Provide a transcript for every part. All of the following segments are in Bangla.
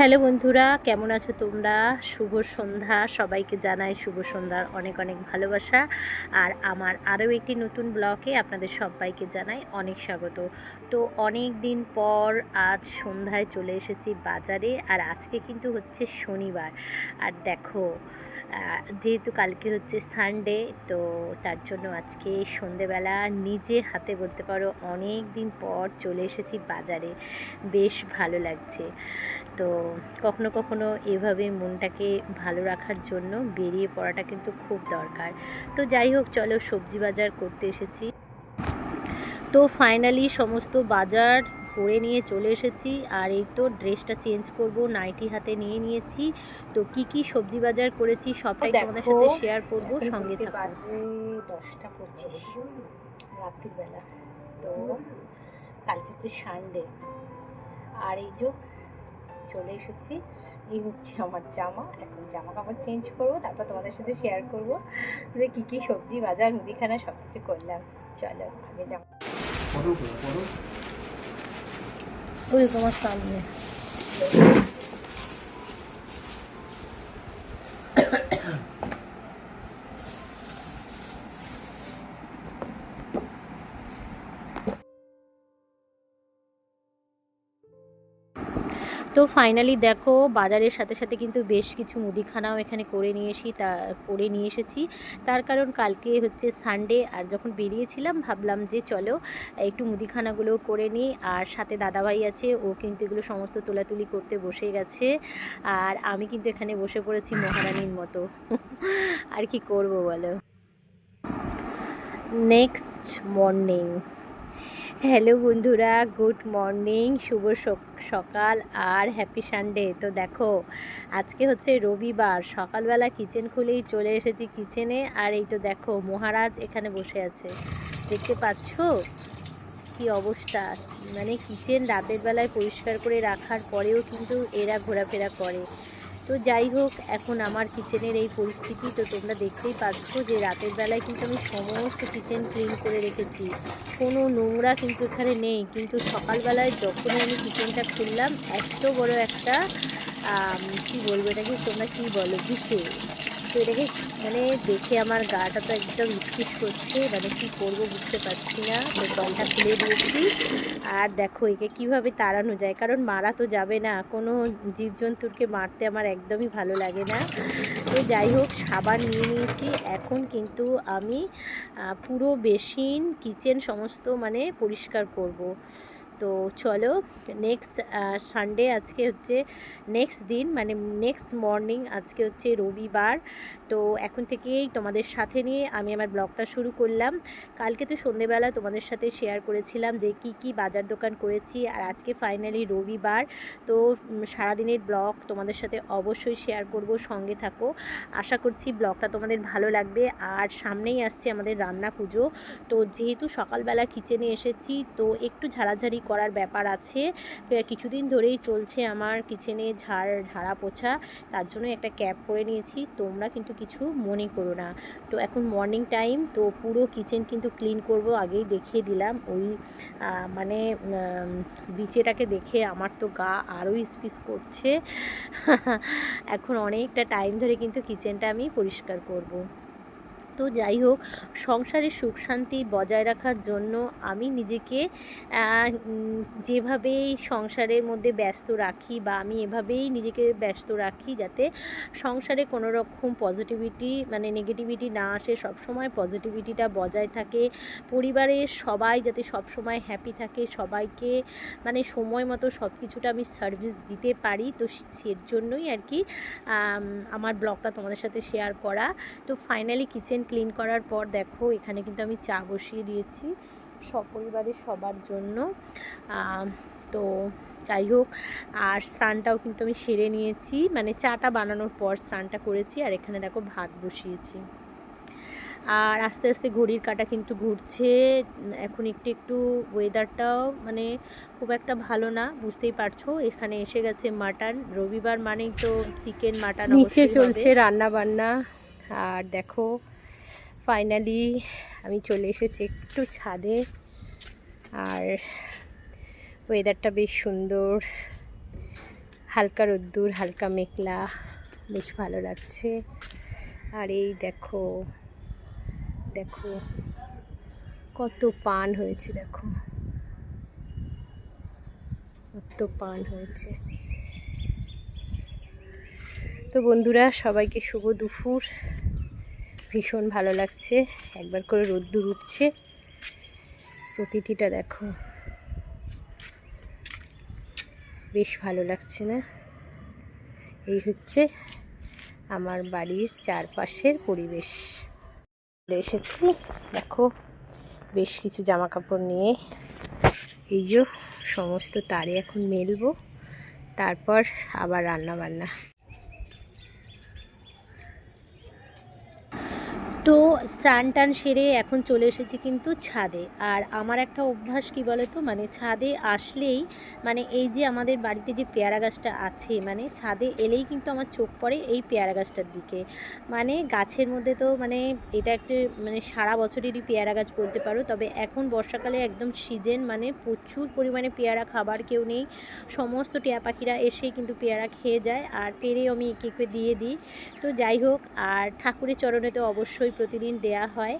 হ্যালো বন্ধুরা, কেমন আছো তোমরা? শুভ সন্ধ্যা। সবাইকে জানাই শুভ সন্ধ্যার অনেক অনেক ভালোবাসা। আর আমার আরও একটি নতুন ব্লগে আপনাদের সবাইকে জানাই অনেক স্বাগত। তো অনেক দিন পর আজ সন্ধ্যায় চলে এসেছি বাজারে, আর আজকে কিন্তু হচ্ছে শনিবার। আর দেখো যেহেতু কালকে হচ্ছে সানডে তো তার জন্য আজকে সন্ধেবেলা নিজে হাতে বলতে পারো অনেক দিন পর চলে এসেছি বাজারে। বেশ ভালো লাগছে। তো কখনো কখনো এভাবে মনটাকে ভালো রাখার জন্য বেরিয়ে পড়াটা কিন্তু খুব দরকার। তো যাই হোক, চলো সবজি বাজার করতে এসেছি। তো ফাইনালি সমস্ত বাজার করে নিয়ে চলে এসেছি। আর এই তো ড্রেসটা চেঞ্জ করব নাইটি হাতে নিয়ে নিয়েছি। তো কি কি সবজি বাজার করেছি সবটাই তোমাদের সাথে শেয়ার করব সঙ্গে বাজে দশটা পঁচিশ রাত্রিবেলা। তো কালকে হচ্ছে সানডে আর এই যে চলে এসেছি এই হচ্ছে আমার জামা। এখন জামা কাপড় চেঞ্জ করব তারপর তোমাদের সাথে শেয়ার করব যে কী কী সবজি বাজার মুদিখানা সব কিছু করলাম। চলো আগে জামা ওই তোমার তো ফাইনালি দেখো, বাজারের সাথে সাথে কিন্তু বেশ কিছু মুদিখানাও এখানে করে নিয়ে এসি, তা, করে নিয়ে এসেছি। তার কারণ কালকে হচ্ছে সানডে আর যখন বেরিয়েছিলাম ভাবলাম যে চলো, একটু মুদিখানাগুলো করে নিই। আর সাথে দাদাভাই আছে, ও কিন্তু এগুলো সমস্ত তোলাতুলি করতে বসে গেছে। আর আমি কিন্তু এখানে বসে পড়েছি মহারানীর মতো। আর কি করব বলো? নেক্সট মর্নিং হ্যালো বন্ধুরা, গুড মর্নিং, শুভ সকাল আর হ্যাপি সানডে। তো দেখো, আজকে হচ্ছে রবিবার, সকালবেলা কিচেন খুলেই চলে এসেছি কিচেনে। আর এই তো দেখো, মহারাজ এখানে বসে আছে। দেখতে পাচ্ছ? কি অবস্থা? মানে কিচেন রাতের বেলায় পরিষ্কার করে রাখার পরেও কিন্তু এরা ঘোরাফেরা করে। তো যাই হোক, এখন আমার কিচেনের এই পরিস্থিতি, তো তোমরা দেখতেই পাচ্ছ যে রাতের বেলায় কিন্তু আমি সমস্ত কিচেন ক্লিন করে রেখেছি। কোনো নোংরা কিন্তু এখানে নেই, কিন্তু সকালবেলায় যখনই আমি কিচেনটা খুললাম, এত বড় একটা কী বলব এটাকে, তোমরা কী বলো বিছে তো এটাকে মানে দেখে আমার গাটা তো একদম ইস্কিস করছে মানে কি করব বুঝতে পারছি না। তো জলটা খুলে দিয়েছি। আর দেখো, একে কীভাবে তাড়ানো যায়, কারণ মারা তো যাবে না। কোনো জীবজন্তুকে মারতে আমার একদমই ভালো লাগে না। তো যাই হোক, সাবান নিয়ে নিয়েছি। এখন কিন্তু আমি পুরো বেসিন, কিচেন সমস্ত মানে পরিষ্কার করব। তো চলো নেক্সট সানডে আজকে হচ্ছে নেক্সট দিন মানে নেক্সট মর্নিং আজকে হচ্ছে রবিবার। তো এখন থেকেই তোমাদের সাথে নিয়ে আমি আমার ব্লগটা শুরু করলাম। কালকে তো সন্ধেবেলা তোমাদের সাথে শেয়ার করেছিলাম যে কি কি বাজার দোকান করেছি আর আজকে ফাইনালি রবিবার। তো সারাদিনের ব্লগ তোমাদের সাথে অবশ্যই শেয়ার করব, সঙ্গে থাকো। আশা করছি ব্লগটা তোমাদের ভালো লাগবে। আর সামনেই আসছে আমাদের রান্না পুজো। তো যেহেতু সকালবেলা কিচেনে এসেছি, তো একটু ঝাড়াঝাড়ি করার ব্যাপার আছে। কিছুদিন ধরেই চলছে আমার কিচেনে ঝাড় ঝাড়া পোছা তার জন্য একটা ক্যাব করে নিয়েছি। তোমরা কিন্তু কিছু মনে করো না। তো এখন মর্নিং টাইম তো পুরো কিচেন কিন্তু ক্লিন করব, আগেই দেখিয়ে দিলাম। ওই মানে বিচেটাকে দেখে আমার তো গা আরও স্পিস করছে। এখন অনেকটা টাইম ধরে কিন্তু কিচেনটা আমি পরিষ্কার করব। তো যাই হোক সংসারের সুখ শান্তি বজায় রাখার জন্য আমি নিজেকে যেভাবেই সংসারের মধ্যে ব্যস্ত রাখি বা আমি এভাবেই নিজেকে ব্যস্ত রাখি যাতে সংসারে কোনো রকম পজিটিভিটি মানে নেগেটিভিটি না আসে, সবসময় পজিটিভিটিটা বজায় থাকে। পরিবারের সবাই যাতে সবসময় হ্যাপি থাকে, সবাইকে মানে সময় মতো সব কিছুটা আমি সার্ভিস দিতে পারি। তো সের জন্যই আর কি আমার ব্লগটা তোমাদের সাথে শেয়ার করা। তো ফাইনালি কিচেন ক্লিন করার পর দেখো এখানে কিন্তু আমি চা বসিয়ে দিয়েছি সপরিবারের সবার জন্য। তো যাই হোক আর স্নানটাও কিন্তু আমি সেরে নিয়েছি। মানে চাটা বানানোর পর স্নানটা করেছি আর এখানে দেখো ভাত বসিয়েছি। আর আস্তে আস্তে ঘড়ির কাটা কিন্তু ঘুরছে। এখন একটু একটু ওয়েদারটাও মানে খুব একটা ভালো না বুঝতেই পারছ? এখানে এসে গেছে মাটন রবিবার মানেই তো চিকেন মাটন নিচে চলছে রান্না বান্না আর দেখো ফাইনালি আমি চলে এসেছি একটু ছাদে। আর ওয়েদারটা বেশ সুন্দর। হালকা রোদ্দুর, হালকা মেঘলা। বেশ ভালো লাগছে। আর এই দেখো দেখো, কত পান হয়েছে, দেখো। কত পান হয়েছে। তো বন্ধুরা, সবাইকে শুভ দুপুর। ভীষণ ভালো লাগছে। একবার করে রোদ্দুর উঠছে প্রকৃতিটা দেখো। বেশ ভালো লাগছে না? এই হচ্ছে আমার বাড়ির চারপাশের পরিবেশ। এসেছি। দেখো, বেশ কিছু জামা কাপড় নিয়ে এই যে সমস্ত তারে এখন মেলবো। তারপর আবার রান্না বান্না তো স্নান টান সেরে এখন চলে এসেছি কিন্তু ছাদে। আর আমার একটা অভ্যাস কি বলো তো মানে ছাদে আসলেই মানে এই যে আমাদের বাড়িতে যে পেয়ারা গাছটা আছে মানে ছাদে এলেই কিন্তু আমার চোখ পড়ে এই পেয়ারা গাছটার দিকে। মানে গাছের মধ্যে তো মানে এটা একটা মানে সারা বছরেরই পেয়ারা গাছ বলতে পারো। তবে এখন বর্ষাকালে একদম সিজন মানে প্রচুর পরিমাণে পেয়ারা খাবার কেউ নেই। সমস্ত টিয়া পাখিরা এসেই কিন্তু পেয়ারা খেয়ে যায়। আর পেরেও আমি একে একে দিয়ে দিই। তো যাই হোক, আর ঠাকুরের চরণে তো অবশ্যই প্রতিদিন দেয়া হয়।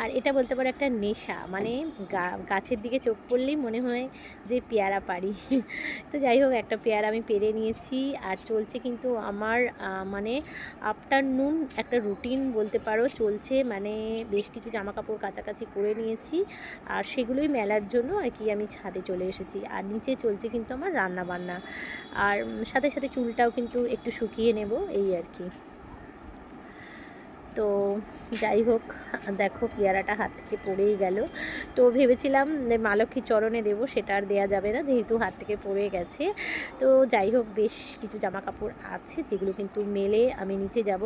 আর এটা বলতে পারো একটা নেশা। মানে গাছের দিকে চোখ পড়লেই মনে হয় যে পেয়ারা পারি তো যাই হোক, একটা পেয়ারা আমি পেরে নিয়েছি। আর চলছে কিন্তু আমার মানে আফটারনুন একটা রুটিন বলতে পারো। চলছে মানে বেশ কিছু জামা কাপড় কাছাকাছি করে নিয়েছি। আর সেগুলোই মেলার জন্য আর কি আমি ছাদে চলে এসেছি। আর নিচে চলছে কিন্তু আমার রান্না বান্না আর সাথে সাথে চুলটাও কিন্তু একটু শুকিয়ে নেব, এই আর কি। তো যাই হোক, দেখো পেয়ারাটা হাত থেকে পড়েই গেল। তো ভেবেছিলাম মা লক্ষ্মীর চরণে দেবো, সেটা আর দেওয়া যাবে না, যেহেতু হাত থেকে পড়ে গেছে। তো যাই হোক, বেশ কিছু জামা কাপড় আছে, যেগুলো কিন্তু মেলে আমি নিচে যাব।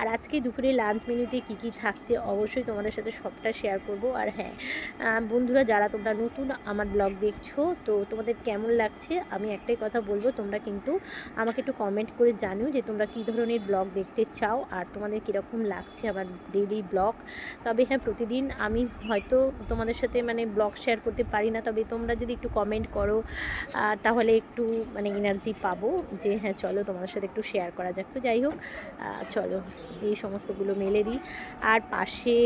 আর আজকে দুপুরে লাঞ্চ মেনুতে কী কী থাকছে, অবশ্যই তোমাদের সাথে সবটা শেয়ার করব। আর হ্যাঁ বন্ধুরা, যারা তোমরা নতুন আমার ব্লগ দেখছ, তো তোমাদের কেমন লাগছে, আমি একটাই কথা বলব, তোমরা কিন্তু আমাকে একটু কমেন্ট করে জানিও যে তোমরা কী ধরনের ব্লগ দেখতে চাও, আর তোমাদের কীরকম লাগছে। আমার ডেইলি ব্লগ তবে হ্যাঁ প্রতিদিন আমি হয়তো তোমাদের সাথে মানে ব্লগ শেয়ার করতে পারি না, তবে তোমরা যদি একটু কমেন্ট করো তাহলে একটু মানে এনার্জি পাবো যে হ্যাঁ চলো তোমাদের সাথে একটু শেয়ার করা যাক। তো যাই হোক চলো এই সমস্তগুলো মেলে দিই। আর পাশে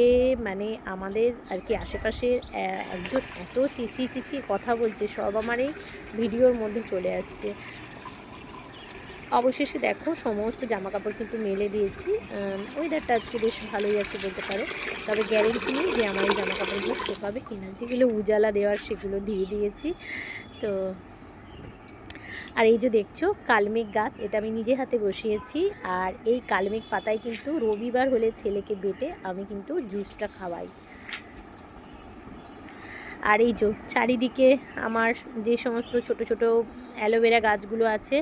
মানে আমাদের আর কি আশেপাশে একজন এত চিচিয়ে চিচিয়ে কথা বলছে, সব আমার এই ভিডিওর মধ্যে চলে আসছে। অবশেষে দেখো, সমস্ত জামা কাপড় কিন্তু মেলে দিয়েছি। ওয়েদারটা আজকে বেশ ভালোই আছে বলতে পারো। তবে গ্যারেন্টি নেই যে আমার এই জামা কাপড়গুলো শুকাবে কিনা। যেগুলো উজালা দেওয়ার সেগুলো দিয়ে দিয়েছি। তো, আর এই যে দেখছ, কালমেঘ গাছ, এটা আমি নিজে হাতে বসিয়েছি। আর এই কালমেঘ পাতায় কিন্তু রবিবার হলে ছেলেকে বেটে আমি কিন্তু জুসটা খাওয়াই। আর এই যে চারিদিকে আমার যে সমস্ত ছোট ছোট অ্যালোভেরা গাছগুলো আছে।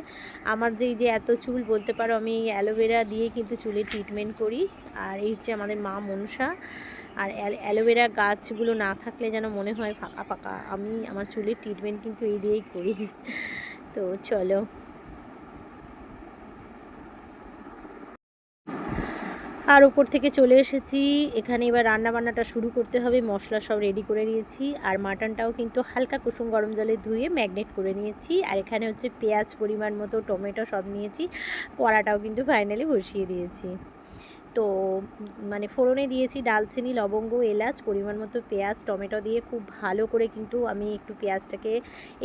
আমার যে যে এত চুল বলতে পারো, আমি এই অ্যালোভেরা দিয়ে কিন্তু চুলে ট্রিটমেন্ট করি। আর এই হচ্ছে আমাদের মা মনসা। আর অ্যালোভেরা গাছগুলো না থাকলে যেন মনে হয় ফাঁকা ফাঁকা। আমি আমার চুলের ট্রিটমেন্ট কিন্তু এই দিয়েই করি। তো চলো। আর ওপর থেকে চলে এসেছি। এখানে এবার রান্না বান্নাটা শুরু করতে হবে। মশলা সব রেডি করে নিয়েছি। আর মাটনটাও কিন্তু হালকা কুসুম গরম জলে ধুয়ে ম্যাগনেট করে নিয়েছি। আর এখানে হচ্ছে পেঁয়াজ পরিমাণ মতো, টমেটো সব নিয়েছি। কড়াটাও কিন্তু ফাইনালি বসিয়ে দিয়েছি। তো মানে ফোড়নে দিয়েছি ডালচিনি লবঙ্গ, এলাচ, পরিমাণ মতো পেঁয়াজ, টমেটো দিয়ে খুব ভালো করে কিন্তু আমি একটু পেঁয়াজটাকে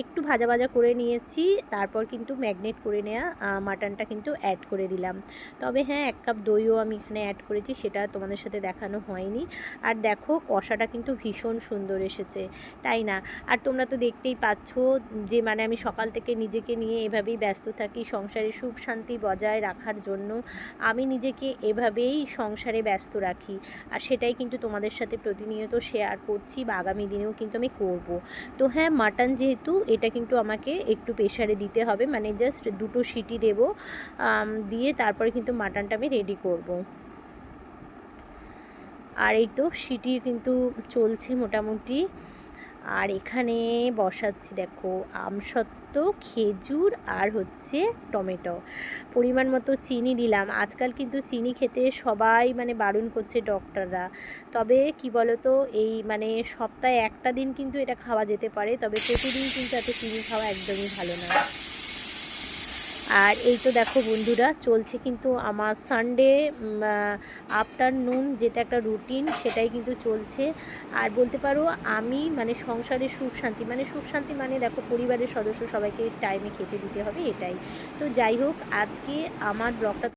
একটু ভাজা ভাজা করে নিয়েছি। তারপর কিন্তু ম্যাগনেট করে নেওয়া মাটনটা কিন্তু অ্যাড করে দিলাম। তবে হ্যাঁ এক কাপ দইও আমি এখানে অ্যাড করেছি, সেটা তোমাদের সাথে দেখানো হয়নি। আর দেখো, কষাটা কিন্তু ভীষণ সুন্দর এসেছে, তাই না? আর তোমরা তো দেখতেই পাচ্ছ যে মানে আমি সকাল থেকে নিজেকে নিয়ে এভাবেই ব্যস্ত থাকি, সংসারে সুখ শান্তি বজায় রাখার জন্য। আমি নিজেকে এভাবেই সংসারে ব্যস্ত রাখি। আর সেটাই কিন্তু তোমাদের সাথে প্রতিনিয়ত শেয়ার করছি বা আগামী দিনেও কিন্তু আমি করব। তো হ্যাঁ মাটন যেহেতু, এটা কিন্তু আমাকে একটু প্রেশারে দিতে হবে। মানে জাস্ট দুটো সিটি দেব দিয়ে তারপরে কিন্তু মাটনটা আমি রেডি করব। আর এই তো সিটি কিন্তু চলছে মোটামুটি। আর এখানে বসাচ্ছি দেখো আমসত্ত্ব খেজুর আর হচ্ছে টমেটো। পরিমাণ মতো চিনি দিলাম। আজকাল কিন্তু চিনি খেতে সবাই মানে বারণ করছে ডক্টররা। তবে কি বলতো, এই মানে সপ্তাহে একটা দিন কিন্তু এটা খাওয়া যেতে পারে, তবে প্রতিদিন কিন্তু এত চিনি খাওয়া একদমই ভালো না। আর এই তো দেখো বন্ধুরা, চলছে কিন্তু আমার সানডে আফটারনুন যেটা একটা রুটিন সেটাই কিন্তু চলছে। আর বলতে পারো, আমি মানে সংসারে সুখ শান্তি মানে সুখ শান্তি মানে দেখো পরিবারের সদস্য সবাইকে টাইমে খেতে দিতে হবে, এটাই। তো যাই হোক, আজকে আমার ব্লগটা